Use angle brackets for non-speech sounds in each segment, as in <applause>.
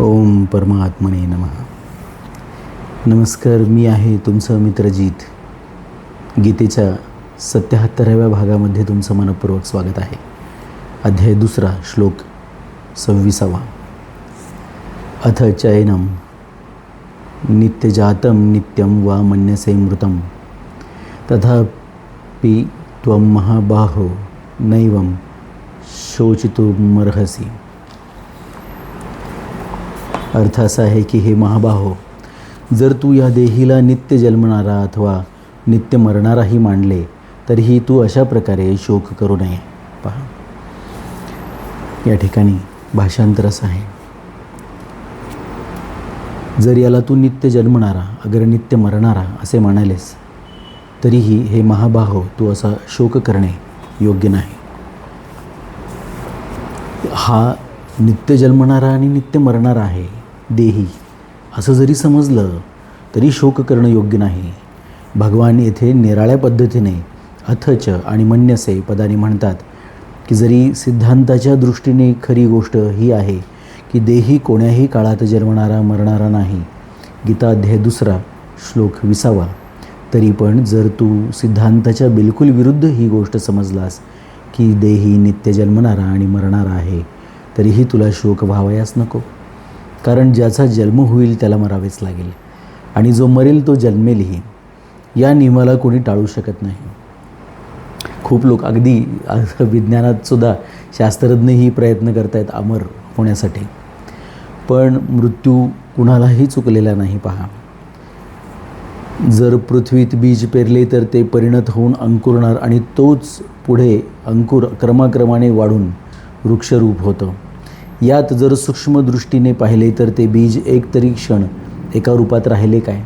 ओम परमात्मने नमः. नमस्कार मी आहे तुमचं मित्रजीत गीतेच्या सत्याहत्तराव्या भागामध्ये तुमचं मनपूर्वक स्वागत आहे. अध्याय दुसरा श्लोक सव्वीसावा. अथ चयनम नित्यजातं नित्यं वा मन्यसे मृतं तथापि त्वं महाबाहो नैवं शोचितुमर्हसि. अर्थ असा आहे की हे महाबाहो जर तू या देहीला नित्य जन्मणारा अथवा नित्य मरणाराही मानले तरीही तू अशा प्रकारे शोक करू नये. पहा. या ठिकाणी भाषांतर असं आहे. जर याला तू नित्य जन्मणारा अगर नित्य मरणारा असे म्हणालेस तरीही हे महाबाहो तू असा शोक करणे योग्य नाही. हा नित्य जन्मणारा आणि नित्य मरणारा आहे देही. असं जरी समजलं तरी शोक करणं योग्य नाही. भगवान येथे निराळ्या पद्धतीने अथच आणि मन्यसे पदाने म्हणतात की जरी सिद्धांताच्या दृष्टीने खरी गोष्ट ही आहे की देही कोण्याही काळात जन्मणारा मरणारा नाही. गीताध्याय दुसरा श्लोक विसावा. तरी पण जर तू सिद्धांताच्या बिलकुल विरुद्ध ही गोष्ट समजलास की देही नित्य जन्मणारा आणि मरणारा आहे तरीही तुला शोक व्हावयास नको. कारण ज्याचा जन्म होईल त्याला मरावेच लागेल. आणि जो मरेल तो जन्मेलही. या नियमाला कोणी टाळू शकत नाही. खूप लोक अगदी <laughs> विज्ञानातसुद्धा शास्त्रज्ञही प्रयत्न करत आहेत अमर होण्यासाठी. पण मृत्यू कुणालाही चुकलेला नाही पहा. जर पृथ्वीत बीज पेरले तर ते परिणत होऊन अंकुरणार आणि तोच पुढे अंकुर क्रमाक्रमाने वाढून वृक्षरूप होतं. यात जर सूक्ष्मदृष्टीने पाहिले तर ते बीज एक तरी क्षण एका रूपात राहिले काय?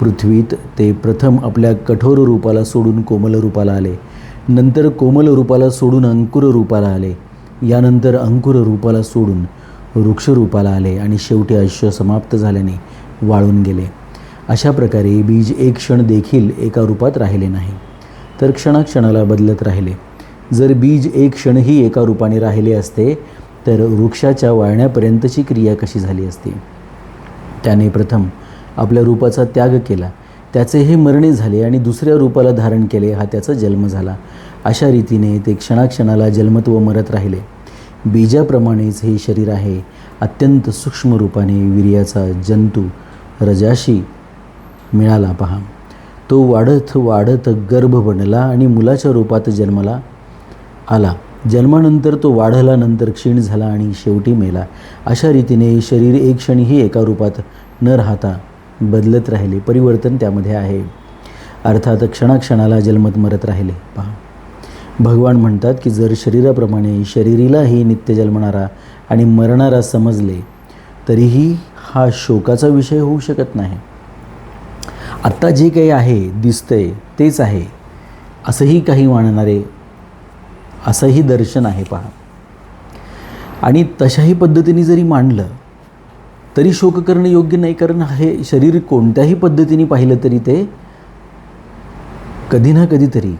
पृथ्वीत ते प्रथम आपल्या कठोर रूपाला सोडून कोमल रूपाला आले. नंतर कोमल रूपाला सोडून अंकुर रूपाला आले. यानंतर अंकुर रूपाला सोडून वृक्षरूपाला आले आणि शेवटी आयुष्य समाप्त झाल्याने वाळून गेले. अशा प्रकारे बीज एक क्षण देखील एका रूपात राहिले नाही तर क्षणाक्षणाला बदलत राहिले. जर बीज एक क्षणही एका रूपाने राहिले असते तर वृक्षाच्या वाळण्यापर्यंतची क्रिया कशी झाली असती? त्याने प्रथम आपल्या रूपाचा त्याग केला. त्याचे हे मरणे झाले आणि दुसऱ्या रूपाला धारण केले. हा त्याचा जन्म झाला. अशा रीतीने ते क्षणाक्षणाला जन्मत्व मरत राहिले. बीजाप्रमाणेच हे शरीर आहे. अत्यंत सूक्ष्म रूपाने वीर्याचा जंतू रजाशी मिळाला पहा. तो वाढत वाढत गर्भ बनला आणि मुलाच्या रूपात जन्माला आला. जन्मानंतर तो वाढला नंतर क्षीण झाला आणि शेवटी मेला. अशा रीतीने शरीर एक क्षणीही एका रूपात न राहता बदलत राहिले. परिवर्तन त्यामध्ये आहे. अर्थात क्षणाक्षणाला जन्मत मरत राहिले. पहा. भगवान म्हणतात की जर शरीराप्रमाणे शरीरीलाही नित्य जन्मणारा आणि मरणारा समजले तरीही हा शोकाचा विषय होऊ शकत नाही. आत्ता जे काही आहे दिसतंय तेच आहे. असंही काही मानणारे असंही दर्शन आहे पहा. आणि तशाही पद्धतीने जरी मांडलं तरी शोक करणं योग्य नाही कारण हे शरीर कोणत्याही पद्धतीने पाहिलं तरी ते कधी ना कधीतरी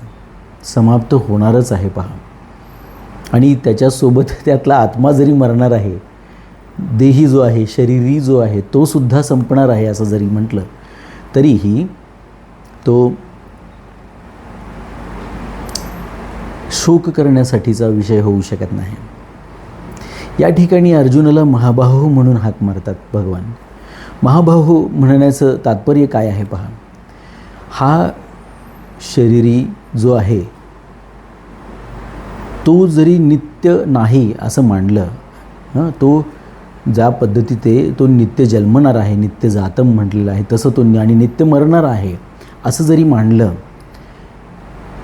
समाप्त होणारच आहे पहा. आणि त्याच्यासोबत त्यातला आत्मा जरी मरणार आहे देही जो आहे शरीरी जो आहे तो सुद्धा संपणार आहे असं जरी म्हटलं तरीही तो शोक करण्यासाठीचा विषय होऊ शकत नाही. या ठिकाणी अर्जुनाला महाबाहू म्हणून हाक मारतात भगवान. महाबाहू म्हणण्याचं तात्पर्य काय आहे पहा. हा शरीरी जो आहे तो जरी नित्य नाही असं मांडलं हं तो ज्या पद्धती ते तो नित्य जन्मणार आहे नित्य जातम म्हटलेलं आहे तसं तो आणि नित्य मरणार आहे असं जरी मांडलं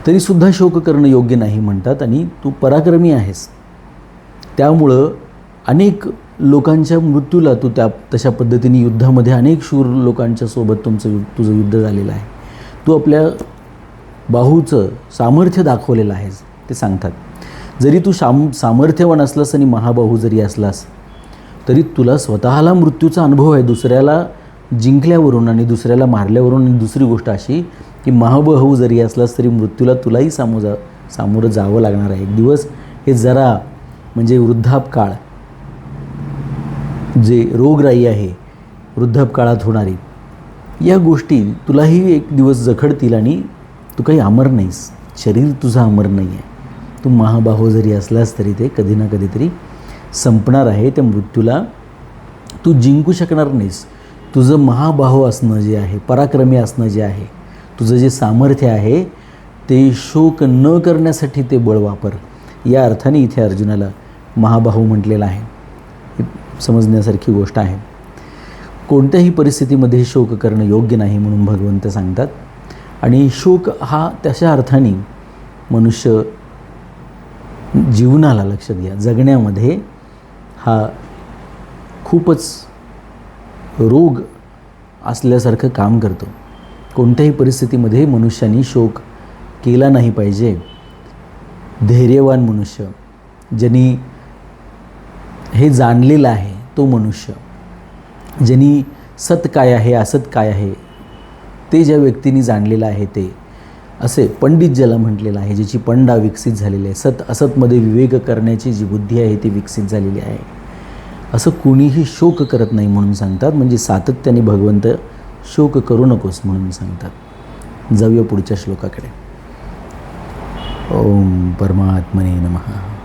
तरीसुद्धा शोक करणं योग्य नाही म्हणतात आणि तू पराक्रमी आहेस. त्यामुळं अनेक लोकांच्या मृत्यूला तू त्या तशा पद्धतीने युद्धामध्ये अनेक शूर लोकांच्या सोबत तुमचं यु तुझं युद्ध झालेलं आहे. तू आपल्या बाहूचं सामर्थ्य दाखवलेलं आहेस ते सांगतात. जरी तू साम सामर्थ्यवान असलास आणि महाबाहू जरी असलास तरी तुला स्वतःला मृत्यूचा अनुभव आहे. दुसऱ्याला जिंकल्यावरून आणि दुसऱ्याला मारल्यावरून आणि दुसरी गोष्ट अशी की महाबाहू जरी असलास तरी मृत्यूला तुलाही सामो जा सामोरं जावं लागणार आहे. एक दिवस हे जरा म्हणजे वृद्धापकाळ जे रोगराई आहे वृद्धापकाळात होणारी या गोष्टी तुलाही एक दिवस जखडतील आणि तू काही अमर नाहीस. शरीर तुझं अमर नाही आहे तू महाबाहो जरी असलास तरी ते कधी ना कधीतरी संपणार आहे. त्या मृत्यूला तू जिंकू शकणार नाहीस. तुझं महाबाहो असणं जे आहे पराक्रमी असणं जे आहे तुझं जे सामर्थ्य आहे ते शोक न करण्यासाठी ते बळ वापर. या अर्थाने इथे अर्जुनाला महाबाहू म्हटलेलं आहे. ही समजण्यासारखी गोष्ट आहे. कोणत्याही परिस्थितीमध्ये शोक करणं योग्य नाही म्हणून भगवंत सांगतात. आणि शोक हा तशा अर्थाने मनुष्य जीवनाला लक्ष द्या जगण्यामध्ये हा खूपच रोग असल्यासारखं काम करतो. कोणत्याही परिस्थितीमध्ये मनुष्याने शोक केला नाही पाहिजे. धैर्यवान मनुष्य ज्यांनी हे जाणलेलं आहे तो मनुष्य. ज्यांनी सत काय आहे असत काय आहे ते ज्या व्यक्तीने जाणलेलं आहे ते. असे पंडित ज्याला म्हटलेलं आहे ज्याची पंडा विकसित झालेली आहे. सत असतमध्ये विवेक करण्याची जी बुद्धी आहे ती विकसित झालेली आहे. असं कुणीही शोक करत नाही म्हणून सांगतात. म्हणजे सातत्याने भगवंत शोक करू नकोस म्हणून सांगतात. जाऊया पुढच्या श्लोकाकडे. ओम परमात्मने नमः.